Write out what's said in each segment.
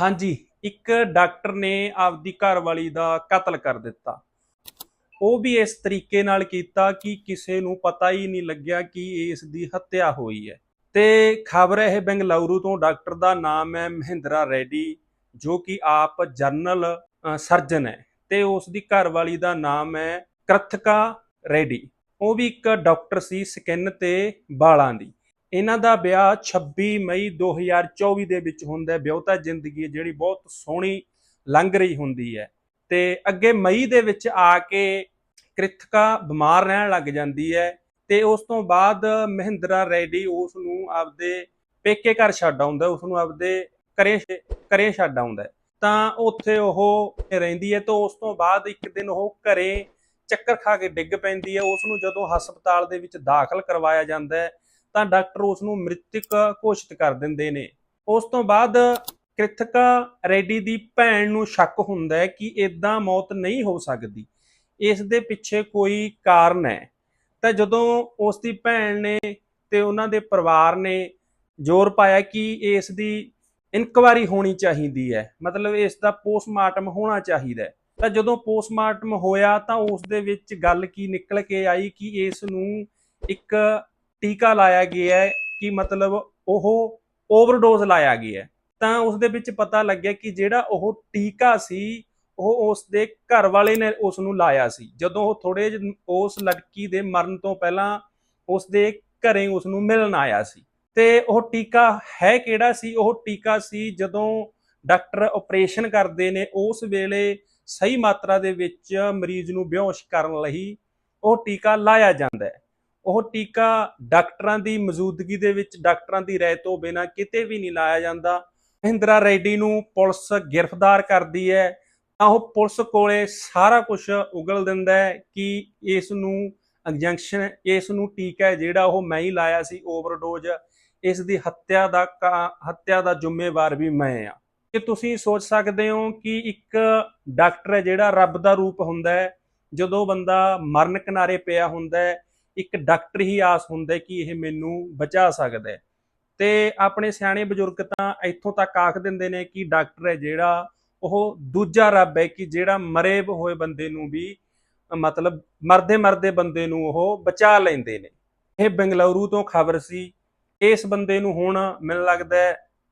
ਹਾਂਜੀ, ਇੱਕ ਡਾਕਟਰ ਨੇ ਆਪਦੀ ਘਰਵਾਲੀ ਦਾ ਕਤਲ ਕਰ ਦਿੱਤਾ। ਉਹ ਵੀ ਇਸ ਤਰੀਕੇ ਨਾਲ ਕੀਤਾ ਕਿ ਕਿਸੇ ਨੂੰ ਪਤਾ ਹੀ ਨਹੀਂ ਲੱਗਿਆ ਕਿ ਇਸ ਦੀ ਹੱਤਿਆ ਹੋਈ ਹੈ। ਤੇ ਖਬਰ ਇਹ ਬੰਗਲੌਰੂ ਤੋਂ ਡਾਕਟਰ ਦਾ ਨਾਮ ਹੈ ਮਹਿੰਦਰਾ ਰੈਡੀ, ਜੋ ਕਿ ਆਪ ਜਨਰਲ ਸਰਜਨ ਹੈ। ਤੇ ਉਸ ਦੀ ਘਰਵਾਲੀ ਦਾ ਨਾਮ ਹੈ ਕ੍ਰਥਕਾ ਰੈਡੀ। ਉਹ ਵੀ ਇੱਕ ਡਾਕਟਰ ਸੀ ਸਕਿਨ ਤੇ ਵਾਲਾਂ ਦੀ। ਇਹਨਾਂ ਦਾ ਵਿਆਹ 26 ਮਈ 2024 ਦੇ ਵਿੱਚ ਹੁੰਦਾ ਹੈ। ਵਿਆਹਤਾ ਜ਼ਿੰਦਗੀ ਜਿਹੜੀ ਬਹੁਤ ਸੋਹਣੀ ਲੰਘ ਰਹੀ ਹੁੰਦੀ ਹੈ। ਤੇ ਅੱਗੇ ਮਈ ਦੇ ਵਿੱਚ ਆ ਕੇ ਕ੍ਰਿਤਕਾ ਬਿਮਾਰ ਰਹਿਣ ਲੱਗ ਜਾਂਦੀ ਹੈ ਤੇ ਉਸ ਤੋਂ ਬਾਅਦ ਮਹਿੰਦਰਾ ਰੈਡੀ ਉਸ ਨੂੰ ਆਪਦੇ ਪੇਕੇ ਘਰ ਛੱਡ ਆਉਂਦਾ ਉਸ ਨੂੰ ਆਪਦੇ ਘਰੇ ਘਰੇ ਛੱਡ ਆਉਂਦਾ ਤਾਂ ਉੱਥੇ ਉਹ ਰਹਿੰਦੀ ਹੈ ਤਾਂ ਉਸ ਤੋਂ ਬਾਅਦ ਇੱਕ ਦਿਨ ਉਹ ਘਰੇ ਚੱਕਰ ਖਾ ਕੇ ਡਿੱਗ ਪੈਂਦੀ ਹੈ। ਉਸ ਨੂੰ ਜਦੋਂ ਹਸਪਤਾਲ ਦੇ ਵਿੱਚ ਦਾਖਲ ਕਰਵਾਇਆ ਜਾਂਦਾ ਹੈ ਤਾਂ ਡਾਕਟਰ ਉਸ ਨੂੰ ਮ੍ਰਿਤਕ ਘੋਸ਼ਿਤ ਕਰ ਦਿੰਦੇ ਨੇ। ਉਸ ਤੋਂ ਬਾਅਦ ਕ੍ਰਿਤਕਾ ਰੈਡੀ ਦੀ ਭੈਣ ਨੂੰ ਸ਼ੱਕ ਹੁੰਦਾ ਹੈ ਕਿ ਇਦਾਂ ਮੌਤ ਨਹੀਂ ਹੋ ਸਕਦੀ। ਇਸ ਦੇ ਪਿੱਛੇ ਕੋਈ ਕਾਰਨ ਹੈ। ਤਾਂ ਜਦੋਂ ਉਸ ਦੀ ਭੈਣ ਨੇ ਤੇ ਉਹਨਾਂ ਦੇ ਪਰਿਵਾਰ ਨੇ ਜ਼ੋਰ ਪਾਇਆ ਕਿ ਇਸ ਦੀ ਇਨਕੁਆਰੀ ਹੋਣੀ ਚਾਹੀਦੀ ਹੈ, ਮਤਲਬ ਇਸ ਦਾ ਪੋਸਟਮਾਰਟਮ ਹੋਣਾ ਚਾਹੀਦਾ ਤਾਂ ਜਦੋਂ ਪੋਸਟਮਾਰਟਮ ਹੋਇਆ ਤਾਂ ਉਸ ਦੇ ਵਿੱਚ ਗੱਲ ਕੀ ਨਿਕਲ ਕੇ ਆਈ ਕਿ ਇਸ ਨੂੰ ਇੱਕ ਟੀਕਾ ਲਾਇਆ ਗਿਆ ਹੈ ਕਿ ਮਤਲਬ ਉਹ ਓਵਰਡੋਜ਼ ਲਾਇਆ ਗਿਆ ਹੈ। ਤਾਂ ਉਸ ਦੇ ਵਿੱਚ ਪਤਾ ਲੱਗਿਆ ਕਿ ਜਿਹੜਾ ਉਹ ਟੀਕਾ ਸੀ, ਉਹ ਉਸ ਦੇ ਘਰ ਵਾਲੇ ਨੇ ਉਸ ਨੂੰ ਲਾਇਆ ਸੀ। ਜਦੋਂ ਉਹ ਥੋੜੇ ਉਸ ਲੜਕੀ ਦੇ ਮਰਨ ਤੋਂ ਪਹਿਲਾਂ ਉਸ ਦੇ ਘਰੇ ਉਸ ਨੂੰ ਮਿਲਣ ਆਇਆ ਸੀ। ਤੇ ਉਹ ਟੀਕਾ ਹੈ ਕਿਹੜਾ ਸੀ? ਉਹ ਟੀਕਾ ਸੀ ਜਦੋਂ ਡਾਕਟਰ ਆਪਰੇਸ਼ਨ ਕਰਦੇ ਨੇ, ਉਸ ਵੇਲੇ ਸਹੀ ਮਾਤਰਾ ਦੇ ਵਿੱਚ ਮਰੀਜ਼ ਨੂੰ ਬੇਹੋਸ਼ ਕਰਨ ਲਈ ਉਹ ਟੀਕਾ ਲਾਇਆ ਜਾਂਦਾ ਹੈ। ਉਹ ਟੀਕਾ ਡਾਕਟਰਾਂ ਦੀ ਮੌਜੂਦਗੀ ਦੇ ਵਿੱਚ ਡਾਕਟਰਾਂ ਦੀ ਰਾਏ ਤੋਂ ਬਿਨਾਂ ਕਿਤੇ ਵੀ ਨਹੀਂ ਲਾਇਆ ਜਾਂਦਾ। ਮਹਿੰਦਰਾ ਰੈਡੀ ਨੂੰ ਪੁਲਿਸ ਗ੍ਰਿਫਤਾਰ ਕਰਦੀ ਹੈ। ਤਾਂ ਉਹ ਪੁਲਿਸ ਕੋਲੇ ਸਾਰਾ ਕੁਝ ਉਗਲ ਦਿੰਦਾ ਹੈ ਕਿ ਇਸ ਨੂੰ ਇੰਜੈਕਸ਼ਨ, ਇਸ ਨੂੰ ਟੀਕਾ ਹੈ ਜਿਹੜਾ ਉਹ ਮੈਂ ਹੀ ਲਾਇਆ ਸੀ, ਓਵਰਡੋਜ਼। ਇਸ ਦੀ ਹੱਤਿਆ ਦਾ ਕਾ- ਹੱਤਿਆ ਦਾ ਜ਼ਿੰਮੇਵਾਰ ਵੀ ਮੈਂ ਆ ਕਿ ਤੁਸੀਂ ਸੋਚ ਸਕਦੇ ਹੋ ਕਿ ਇੱਕ ਡਾਕਟਰ ਹੈ ਜਿਹੜਾ ਰੱਬ ਦਾ ਰੂਪ ਹੁੰਦਾ ਹੈ? ਜਦੋਂ ਬੰਦਾ ਮਰਨ ਕਿਨਾਰੇ ਪਿਆ ਹੁੰਦਾ ਹੈ ਇੱਕ ਡਾਕਟਰ ਹੀ ਆਸ ਹੁੰਦਾ ਕਿ ਇਹ ਮੈਨੂੰ ਬਚਾ ਸਕਦਾ ਹੈ। ਤੇ ਆਪਣੇ ਸਿਆਣੇ ਬਜ਼ੁਰਗ ਤਾਂ ਇੱਥੋਂ ਤੱਕ ਆਖ ਦਿੰਦੇ ਨੇ ਕਿ ਡਾਕਟਰ ਹੈ ਜਿਹੜਾ ਉਹ ਦੂਜਾ ਰੱਬ ਹੈ ਕਿ ਜਿਹੜਾ ਮਰੇ ਹੋਏ ਬੰਦੇ ਨੂੰ ਵੀ, ਮਤਲਬ ਮਰਦੇ ਮਰਦੇ ਬੰਦੇ ਨੂੰ ਉਹ ਬਚਾ ਲੈਂਦੇ ਨੇ। ਇਹ ਬੰਗਲੌਰੂ ਤੋਂ ਖਬਰ ਸੀ। ਇਸ ਬੰਦੇ ਨੂੰ ਹੁਣ ਮੈਨੂੰ ਲੱਗਦਾ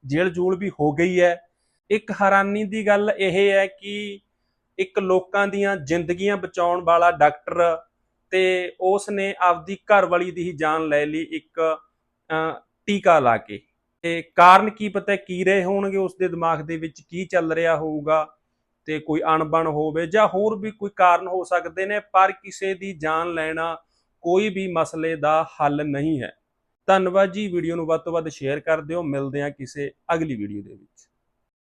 ਜੇਲ੍ਹ ਜੂਲ ਵੀ ਹੋ ਗਈ ਹੈ। ਇੱਕ ਹੈਰਾਨੀ ਦੀ ਗੱਲ ਇਹ ਹੈ ਕਿ ਇੱਕ ਲੋਕਾਂ ਦੀਆਂ ਜ਼ਿੰਦਗੀਆਂ ਬਚਾਉਣ ਵਾਲਾ ਡਾਕਟਰ ਤੇ ਉਸ ਨੇ ਆਪਦੀ ਘਰਵਾਲੀ ਦੀ ਹੀ ਜਾਨ ਲੈ ਲਈ ਇੱਕ ਟੀਕਾ ਲਾ ਕੇ। ਤੇ ਕਾਰਨ ਕੀ ਪਤਾ, ਕੀ ਰਹੇ ਹੋਣਗੇ ਉਸ ਦੇ ਦਿਮਾਗ ਦੇ ਵਿੱਚ ਕੀ ਚੱਲ ਰਿਹਾ ਹੋਊਗਾ, ਤੇ ਕੋਈ ਅਣਬਣ ਹੋਵੇ ਜਾਂ ਹੋਰ ਵੀ ਕੋਈ ਕਾਰਨ ਹੋ ਸਕਦੇ ਨੇ, ਪਰ ਕਿਸੇ ਦੀ ਜਾਨ ਲੈਣਾ ਕੋਈ ਵੀ ਮਸਲੇ ਦਾ ਹੱਲ ਨਹੀਂ ਹੈ। ਧੰਨਵਾਦ ਜੀ, ਵੀਡੀਓ ਨੂੰ ਵੱਧ ਤੋਂ ਵੱਧ ਸ਼ੇਅਰ ਕਰ ਦਿਓ। ਮਿਲਦੇ ਹਾਂ ਕਿਸੇ ਅਗਲੀ ਵੀਡੀਓ ਦੇ ਵਿੱਚ।